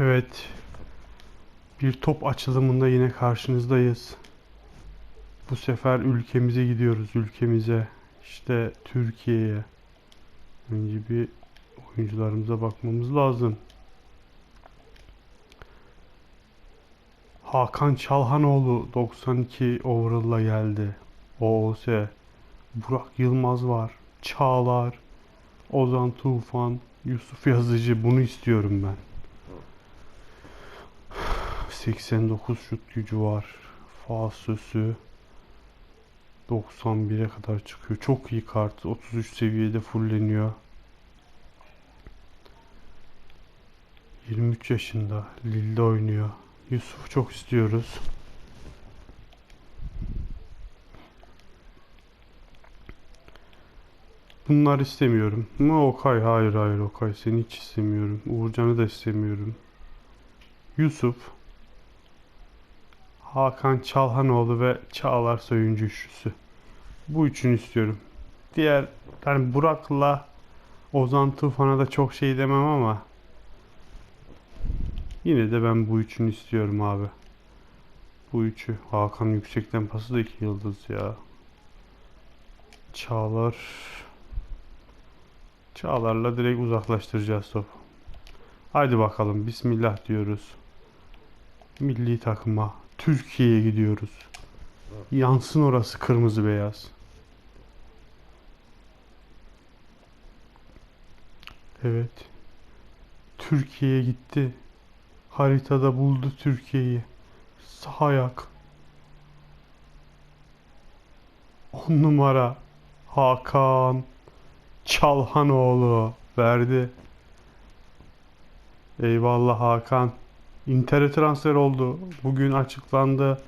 Evet. Bir top açılımında yine karşınızdayız. Bu sefer ülkemize gidiyoruz. Ülkemize. İşte Türkiye'ye. Önce bir oyuncularımıza bakmamız lazım. Hakan Çalhanoğlu 92 overall'la geldi. OOS. Burak Yılmaz var. Çağlar. Ozan Tufan. Yusuf Yazıcı. Bunu istiyorum ben. 89 şut gücü var. Falsosu 91'e kadar çıkıyor. Çok iyi kart. 33 seviyede fulleniyor. 23 yaşında. Lille'de oynuyor. Yusuf çok istiyoruz. Bunlar istemiyorum. Ama Okay hayır hayır Okay seni hiç istemiyorum. Uğurcan'ı da istemiyorum. Yusuf Hakan Çalhanoğlu ve Çağlar Soyuncu üçlüsü. Bu üçünü istiyorum. Diğer yani Burak'la Ozan Tufan'a da çok şey demem ama yine de ben bu üçünü istiyorum abi. Bu üçü. Hakan yüksekten pası da iki yıldız ya. Çağlar Çağlar'la direkt uzaklaştıracağız top. Haydi bakalım. Bismillah diyoruz. Milli takıma. Türkiye'ye gidiyoruz. Yansın orası kırmızı beyaz. Evet. Türkiye'ye gitti. Haritada buldu Türkiye'yi. Sağ ayak. 10 numara. Hakan. Çalhanoğlu verdi. Eyvallah Hakan. Inter'e transfer oldu. Bugün açıklandı.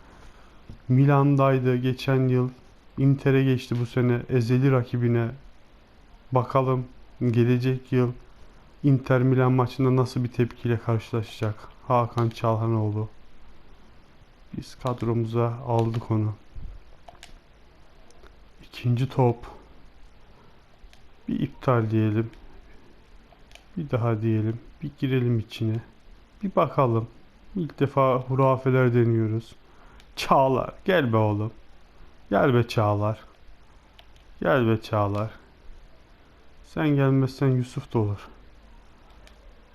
Milan'daydı geçen yıl. Inter'e geçti bu sene ezeli rakibine. Bakalım gelecek yıl Inter Milan maçında nasıl bir tepkiyle karşılaşacak. Hakan Çalhanoğlu. Biz kadromuza aldık onu. İkinci top. Bir iptal diyelim. Bir daha diyelim. Bir girelim içine. Bir bakalım. İlk defa hurafeler deniyoruz. Çağlar. Gel be oğlum. Gel be Çağlar. Gel be Çağlar. Sen gelmezsen Yusuf da olur.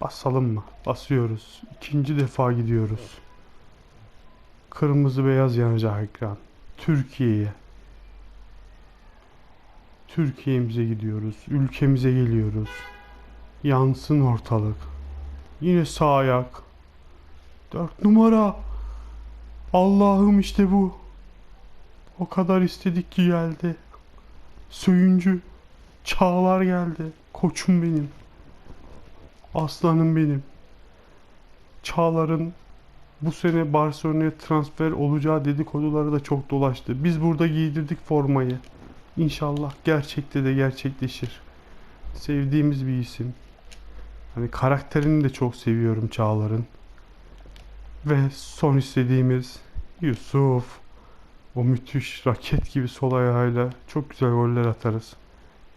Basalım mı? Basıyoruz. İkinci defa gidiyoruz. Kırmızı beyaz yanacak ekran. Türkiye'ye. Türkiye'mize gidiyoruz. Ülkemize geliyoruz. Yansın ortalık. Yine sağ ayak. Dört numara. Allah'ım işte bu. O kadar istedik ki geldi. Söyüncü. Çağlar geldi. Koçum benim. Aslanım benim. Çağlar'ın bu sene Barcelona'ya transfer olacağı dedikoduları da çok dolaştı. Biz burada giydirdik formayı. İnşallah gerçekte de gerçekleşir. Sevdiğimiz bir isim. Hani karakterini de çok seviyorum Çağlar'ın. Ve son istediğimiz Yusuf. O müthiş raket gibi sol ayağıyla çok güzel goller atarız.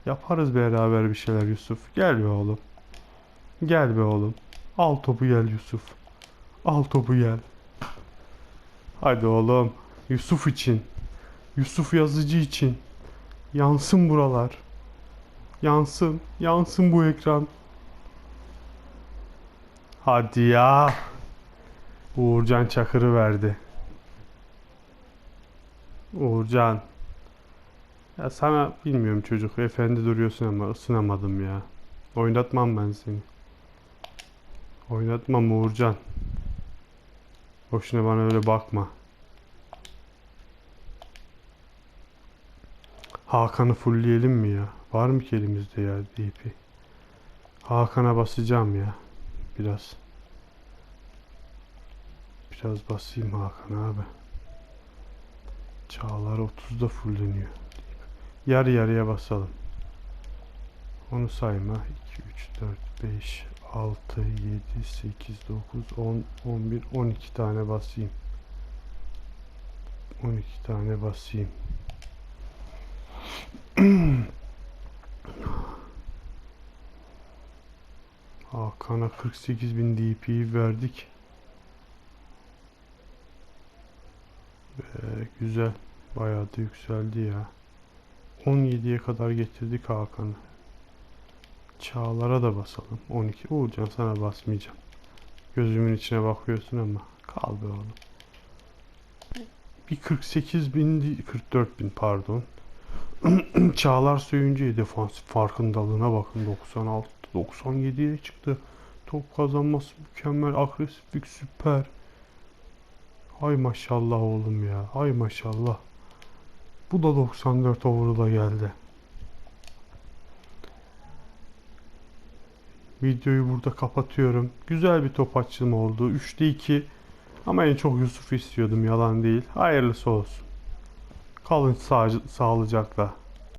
Yaparız beraber bir şeyler Yusuf. Gel be oğlum. Gel be oğlum. Al topu gel Yusuf. Al topu gel. Hadi oğlum. Yusuf için. Yusuf yazıcı için. Yansın buralar. Yansın. Yansın bu ekran. Hadi ya. Uğurcan Çakır'ı verdi. Uğurcan. Ya sana bilmiyorum çocuk. Efendi duruyorsun ama ısınamadım ya. Oynatmam ben seni. Oynatmam Uğurcan. Boşuna bana öyle bakma. Hakan'ı fullleyelim mi ya? Var mı ki elimizde ya DP? Hakan'a basacağım ya. Biraz. Biraz basayım Hakan abi. Çağlar 30'da fulleniyor. Yarı yarıya basalım. Onu sayma. 2, 3, 4, 5, 6, 7, 8, 9, 10, 11, 12 tane basayım. 12 tane basayım. Hakan'a 48.000 DP'yi verdik. Ve güzel. Bayağı da yükseldi ya. 17'ye kadar getirdik Hakan'ı. Çağlar'a da basalım. 12. Uğurcan sana basmayacağım. Gözümün içine bakıyorsun ama. Kal be oğlum. Bir 48 bin, değil, 44 bin pardon. Çağlar Söyüncü'ye defansif farkındalığına bakın. 96, 97'ye çıktı. Top kazanması mükemmel. Agresiflik süper. Hay maşallah oğlum ya. Hay maşallah. Bu da 94 overall'a geldi. Videoyu burada kapatıyorum. Güzel bir top açılımı oldu. 3'te 2. Ama en çok Yusuf istiyordum yalan değil. Hayırlısı olsun. Kalın sağ, sağlıcakla.